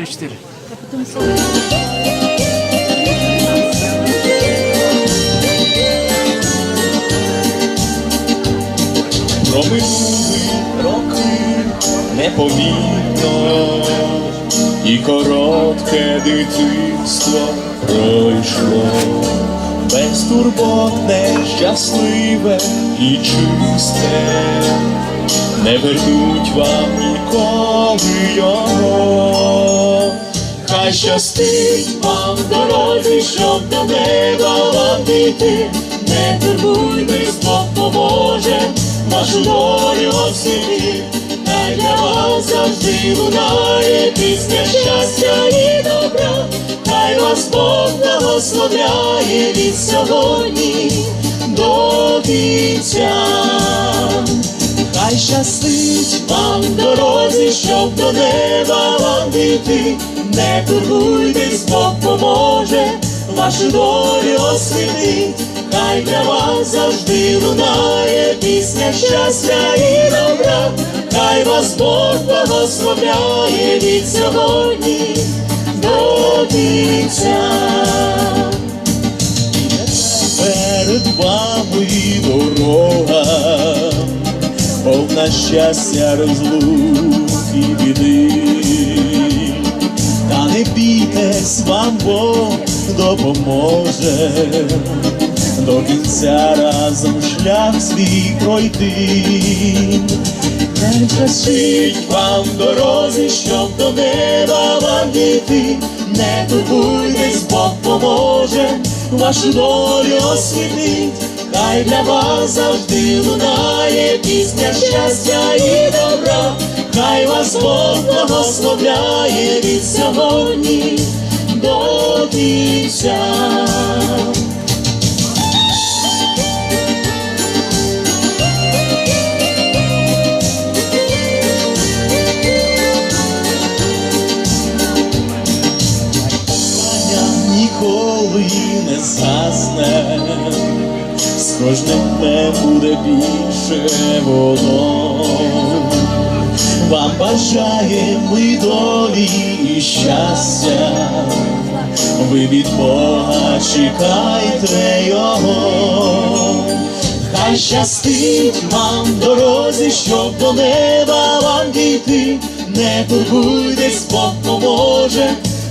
три, чотири. Проминули роки непомітно, і коротке дитинство пройшло, безтурботне, щасливе і чисте, не вернуть вам ніколи його. Хай щастить вам в дорозі, щоб до неба вам дійти, не турбуйтесь, Бог поможе, вашу долю освіти, хай для вас завжди лунає пісня щастя і добра, хай вас Бог благословляє від сьогодні до кінця. Хай щастить вам в дорозі, щоб до неба вам дійти, не турбуйтесь, Бог поможе, вашу долю освітить, хай для вас завжди лунає пісня щастя і добра, хай вас Бог благословляє від сьогодні до кінця. Перед вами дорога, повна щастя, розлук і біди. Та не бійтесь, вам Бог допоможе, до кінця разом шлях свій пройти. Не щастить вам дорозі, щоб до неба вам дійти, не турбуйтесь, Бог поможе, вашу долю освітить, хай для вас завжди лунає пісня щастя і добра, хай вас Бог благословляє від сьогодні до кінця. Ніколи не згасне, з кожним днем буде більше воно. Вам бажаємо ми долі і щастя, ви від Бога чекайте його. Хай щастить вам в дорозі, щоб до неба вам дійти, не турбуйтесь, Бог поможе,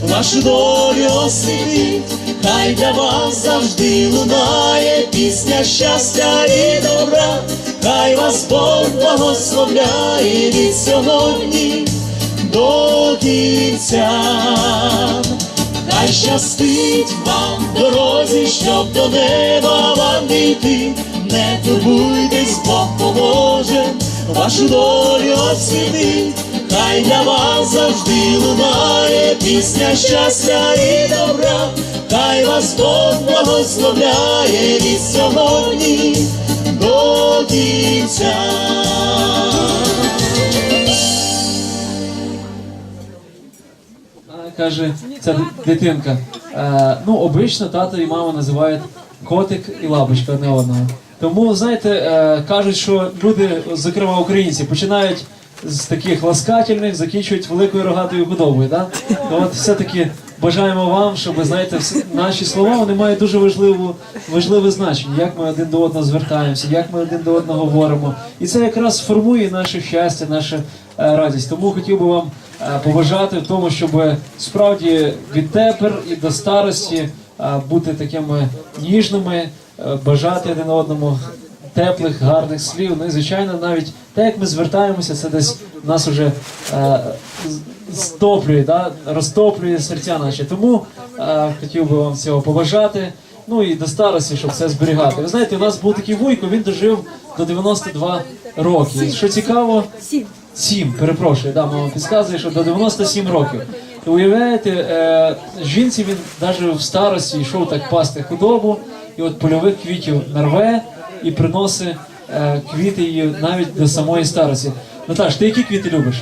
вашу долю освітить, хай для вас завжди лунає пісня щастя і добра, хай вас Бог благословляє від сьогодні до кінця. Хай щастить вам в дорозі, щоб до неба вам дійти, не турбуйтесь, Бог поможе, вашу долю освітить, хай для вас завжди лунає пісня щастя і добра, хай вас Бог благословляє від сьогодні до кінця. Каже, ця дитинка. Е, ну, обично тато і мама називають котик і лапочка одне одного. Тому, знаєте, е, кажуть, що люди, зокрема українці, починають з таких ласкательних, закінчують великою рогатою худобою. Да? От все-таки бажаємо вам, щоб знаєте, всі наші слова вони мають дуже важливу, важливе значення, як ми один до одного звертаємося, як ми один до одного говоримо. І це якраз формує наше щастя, нашу е, радість. Тому хотів би вам е, побажати в тому, щоб справді відтепер і до старості е, бути такими ніжними, бажати один одному теплих, гарних слів. Ну і звичайно, навіть те, як ми звертаємося, це десь нас уже е, стоплює, да? розтоплює серця наші. Тому е, хотів би вам цього побажати. Ну і до старості, щоб це зберігати. Ви знаєте, у нас був такий вуйко, він дожив до 92 роки. І Що цікаво, Сім. Перепрошую, да, мама підказує, що до 97 років. І уявляєте, е, жінці він навіть в старості йшов так пасти худобу, і от польових квітів нарве і приносить квіти її навіть до самої старості. Наташ, ти які квіти любиш?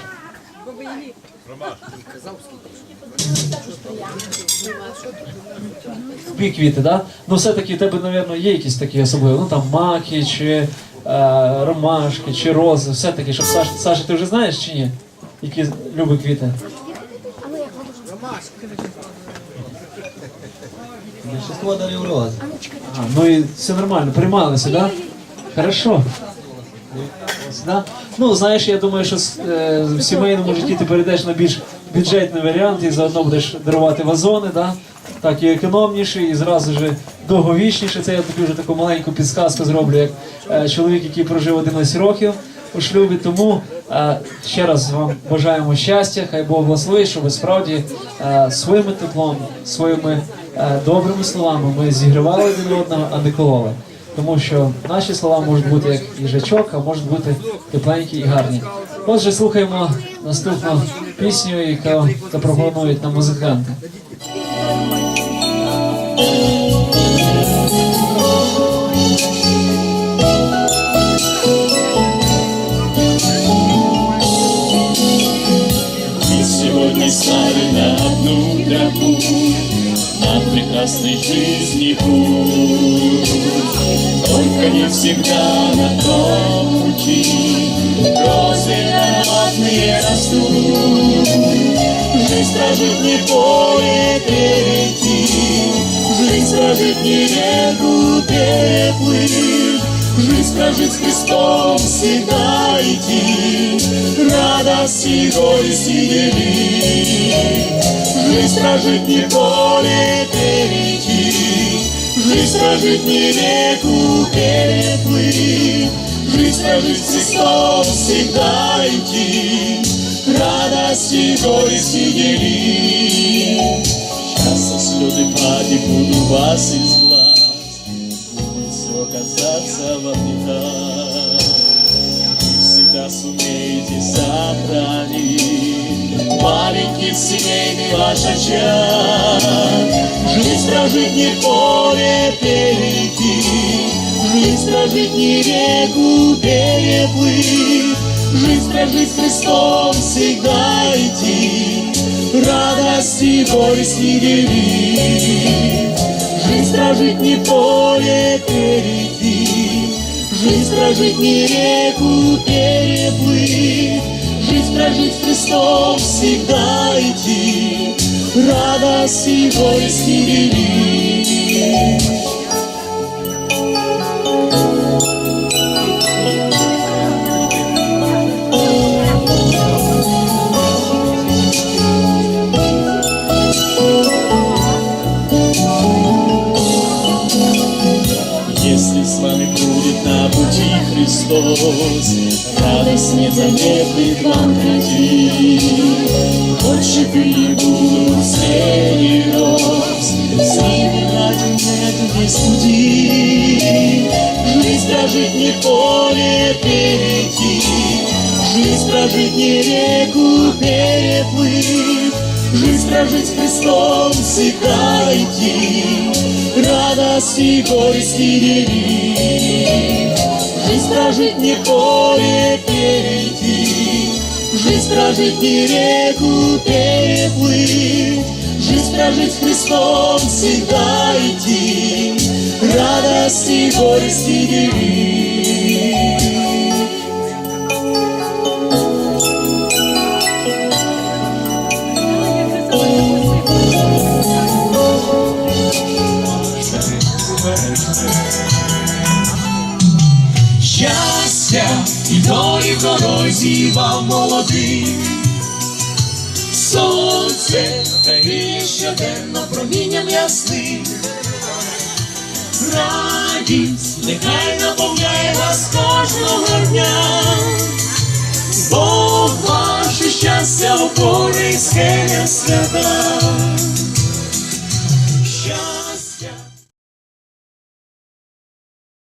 Любі квіти, да? Ну все-таки в тебе, мабуть, є якісь такі особливі, ну там маки, чи е, ромашки, чи рози, все-таки, щоб Саша, Саша, ти вже знаєш чи ні? Які любить квіти? Большинство дарив роз. А, ну і все нормально, приймалися, да? Хорошо. Ну, знаєш, я думаю, що е, в сімейному житті ти перейдеш на більш бюджетний варіант і заодно будеш дарувати вазони, да? так і економніше, і зразу ж довговічніше. Це я тобі вже таку маленьку підсказку зроблю, як е, чоловік, який прожив 11 років у шлюбі. Тому е, ще раз вам бажаємо щастя, хай Бог благословить, щоб справді е, своїм теплом, своїми добрими словами ми зігрівали один одного, а не кололи. Тому що наші слова можуть бути як їжачок, а можуть бути тепленькі і гарні. Отже, слухаємо наступну пісню, яку запропонують нам музиканти. Всегда на том пути розы ароматные растут. Жизнь прожить не поле перейти, жизнь прожить не реку переплыть. Жизнь прожить с Христом всегда идти, радость и горести делить. Жизнь прожить не поле перейти, жизнь прожить не реку переплыть. Жизнь прожить с Христом всегда идти, радость и горести делить. Часто слезы потекут у вас из глаз, будет все казаться вам не так. Вы всегда сумеете сохранить маленький семейный ваш очаг. Жизнь прожить не поле перейти, жизнь прожить не реку переплыть, жизнь прожить с Христом всегда идти, радость и горести делить. Жизнь прожить не поле перейти, Жизнь прожить не реку переплыть, Прожить Христом всегда идти, Радость и горести Христос, радость не замедлит вам прийти. Отчеты будут среди роз, с ними найдем нету без пути. Жизнь прожить не поле перейти, жизнь прожить не реку переплыть. Жизнь прожить Христом всегда идти, радость и горести делить. Жизнь прожить не поле перейти, Жизнь прожить не реку переплыть, Жизнь прожить Христом всегда идти, радость и горести делить. І в дорозі вам молодих, сонце гріє щоденно промінням ясних, радість нехай наповняє вас кожного дня, Бог ваше щастя опори і скеля свята.